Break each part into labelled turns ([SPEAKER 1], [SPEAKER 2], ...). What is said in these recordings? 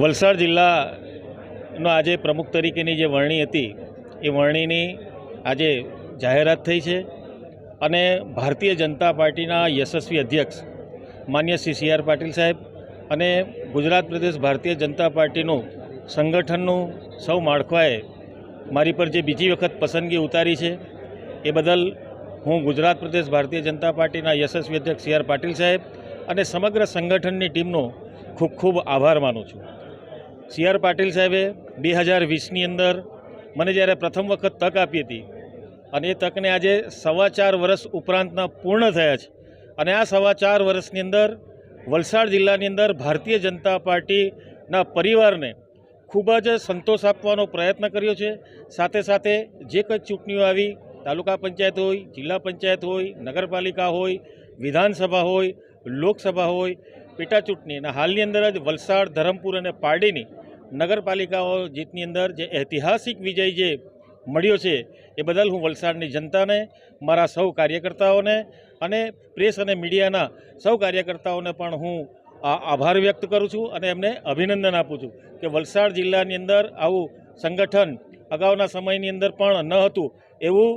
[SPEAKER 1] વલસાડ જિલ્લાનો આજે પ્રમુખ તરીકેની જે વરણી હતી, એ વરણીની આજે જાહેરાત થઈ છે અને ભારતીય જનતા પાર્ટીના યશસ્વી અધ્યક્ષ માન્ય શ્રી સી આર પાટીલ સાહેબ અને ગુજરાત પ્રદેશ ભારતીય જનતા પાર્ટીનું સંગઠનનું સૌ માળખાએ મારી પર જે બીજી વખત પસંદગી ઉતારી છે, એ બદલ હું ગુજરાત પ્રદેશ ભારતીય જનતા પાર્ટીના યશસ્વી અધ્યક્ષ સી આર પાટીલ સાહેબ અને સમગ્ર સંગઠનની ટીમનો ખૂબ ખૂબ આભાર માનું છું. સી આર પાટીલ સાહેબે બે હજાર વીસની અંદર મને જ્યારે પ્રથમ વખત તક આપી હતી અને એ તકને આજે સવા ચાર વર્ષ ઉપરાંતના પૂર્ણ થયા છે. અને આ સવા ચાર વર્ષની અંદર વલસાડ જિલ્લાની અંદર ભારતીય જનતા પાર્ટીના પરિવારને ખૂબ જ સંતોષ આપવાનો પ્રયત્ન કર્યો છે. સાથે સાથે જે કંઈ ચૂંટણીઓ આવી, તાલુકા પંચાયત હોય, જિલ્લા પંચાયત હોય, નગરપાલિકા હોય, વિધાનસભા હોય, લોકસભા હોય પેટા ચૂંટણી અને હાલની અંદર જ વલસાડ, ધરમપુર અને પારડીની નગરપાલિકાઓ જીતની અંદર જે ઐતિહાસિક વિજય જે મળ્યો છે, એ બદલ હું વલસાડની જનતાને, મારા સૌ કાર્યકર્તાઓને અને પ્રેસ અને મીડિયાના સૌ કાર્યકર્તાઓને પણ હું આભાર વ્યક્ત કરું છું અને એમને અભિનંદન આપું છું કે વલસાડ જિલ્લાની અંદર આવું સંગઠન અગાઉના સમયની અંદર પણ ન હતું એવું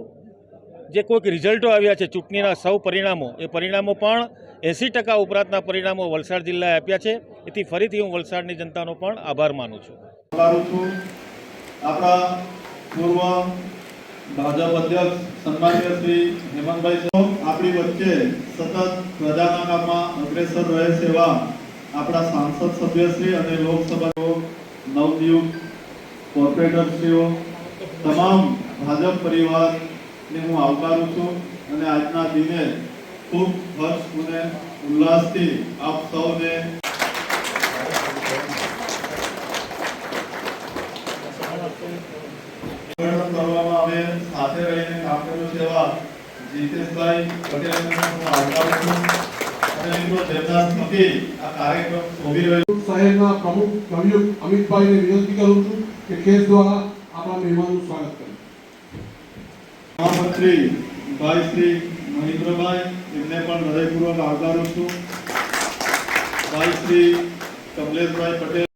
[SPEAKER 1] જે કોઈક રિઝલ્ટો આવ્યા છે ચૂંટણીના સૌ પરિણામો, એ પરિણામો પણ એંસી ટકા ઉપરાંતના પરિણામો વલસાડ જિલ્લાએ આપ્યા છે. એથી ફરીથી હું વલસાડની જનતાનો પણ આભાર માનું છું.
[SPEAKER 2] આપણા પૂર્વ ભાજપ અધ્યક્ષ સન્માનીય શ્રી હેમંતભાઈ આપણી વચ્ચે સતત પ્રજાના કામમાં અગ્રેસર રહે સેવા આપણા સાંસદ સભ્યશ્રી અને લોકસભાઓ નવનિયુક્ત કોર્પોરેટરશ્રીઓ, તમામ ભાજપ પરિવારને હું આવકારું છું અને આજના દિને ખૂબ હર્ષ અને ઉલ્લાસથી આપ સૌને સાથે રહીને કામ કર્યું છે એવા હું અને આ કાર્યક્રમ શોભી રહ્યો
[SPEAKER 3] શહેરના પ્રમુખ નવયુક્ત અમિતભાઈને વિનંતી કે મહેમાનનું સ્વાગત કરે.
[SPEAKER 2] મહામંત્રી ભાઈ શ્રી મહેન્દ્રભાઈ એમને પણ હૃદયપૂર્વક આવકારું છું. ભાઈ શ્રી કમલેશભાઈ પટેલ